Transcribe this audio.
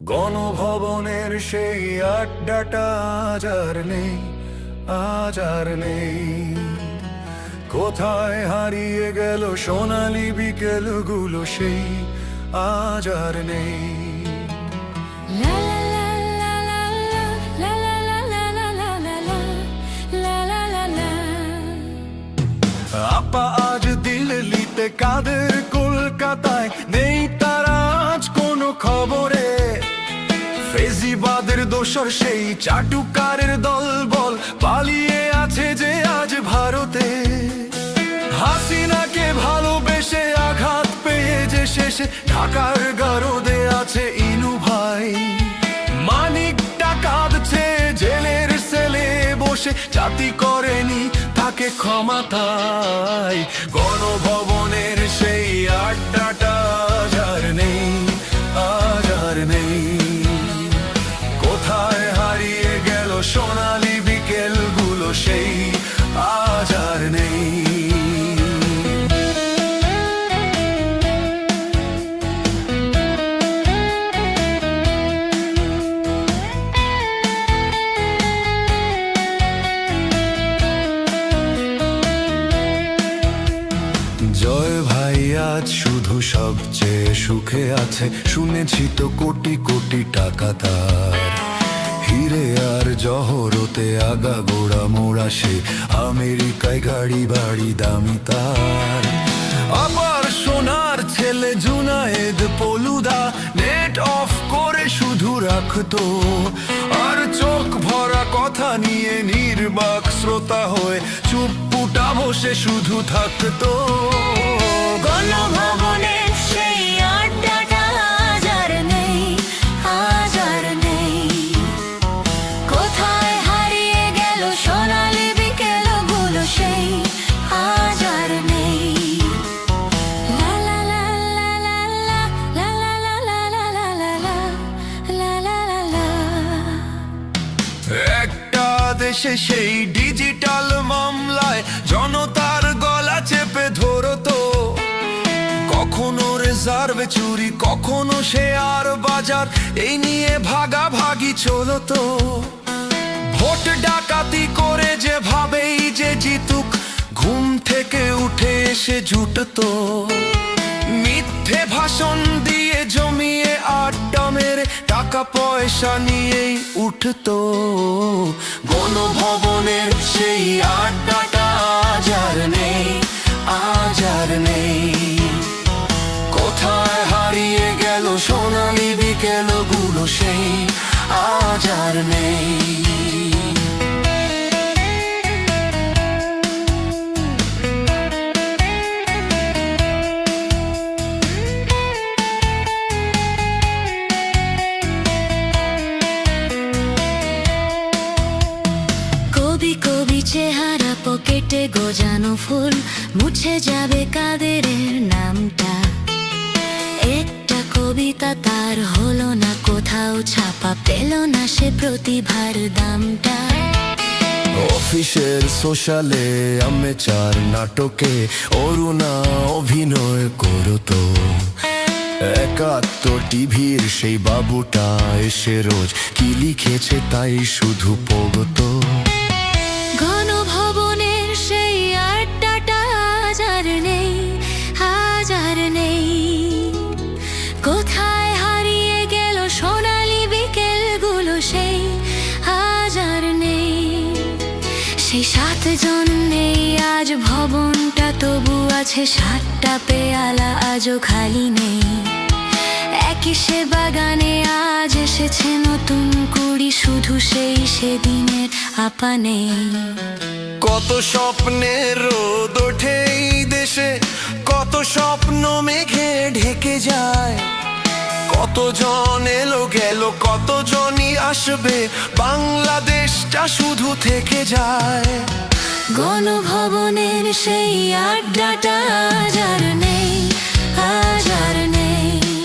গণভবনের সেই আড্ডাটা আজ আর নেই আজ আর নেই কোথায় হারিয়ে গেল সোনালি বিকেলগুলো সেই আজ আর নেই আপা আজ দিল্লিতে কাদের কলকাতায় নেই তারা আজ কোনো খবরে দোসর সেই চাটুকারের দল বল পালিয়ে আছে যে আজ ভারতে। হাসিনাকে ভালোবেসে আঘাত পেয়ে যে শেষে ঢাকার গারদে আছে ইনু ভাই। মানিকটা কাঁদছে জেলের সেলে বসে, জাতি করেনি তাকে ক্ষমা তাই। সেই আজ আর নেই। জয় শুধু সবচেয়ে সুখে আছে। শুনেছি তো কোটি কোটি টাকা তার। হিরে আর জহরতে আগা গোড়া মোড়া সে আমেরিকায় গাড়ি বাড়ি দামি তার। আবার সোনার ছেলে জুনায়েদ পলুদা নেট অফ করে শুধু রাখতো। আর চোখ ভরা কথা নিয়ে নির্বাক শ্রোতা হয়ে চুপপুটা বসে শুধু থাকতো। গণভবনের দেশে সেই ডিজিটাল মামলায়। জনতার গলা চেপে ধরতো কখনো রিজার্ভ চুরি, কখনো শেয়ার বাজার। এই নিয়ে ভাগাভাগি চলতো ভোট ডাকাতি করে যে ভাবেই যে জিতুক, ঘুম থেকে উঠে এসে জুটতো। মিথ্যে ভাষণ দিয়ে মেরে টাকা পয়সা নিয়েই উঠতো। গণভবনের সেই আড্ডাটা আজ আর নেই, আজ আর নেই। কোথায় হারিয়ে গেল সোনালি বিকেলগুলো সেই, আজ আর নেই। গোজানো ফুল মুছে যাবে কাদের নামটা। একটা কবিতা তার হলো না, কোথাও ছাপা পেল না সে প্রতিভার দামটা। অফিসের সোশ্যালে আমি চার নাটকে অরুণা অভিনয় করতো একাত্তর টিভির সেই বাবুটা এসে রোজ কি লিখেছে তাই শুধু পগতো সাতজন নেই আজ ভবনটা তবু আছে সাতটা পেয়ালা, আজও খালি নেই। একই সে বাগানে আজ এসেছে নতুন কুড়ি, শুধু সেই সেদিনের আপা নেই। কত স্বপ্নের রোদ ওঠে দেশে, কত স্বপ্ন মেঘে ঢেকে যায়। কতজন এলো গেল, কতজনই আসবে, বাংলাদেশটা শুধু থেকে যায়। গণভবনের সেই আড্ডাটা আজ আর নেই আজ আর নেই।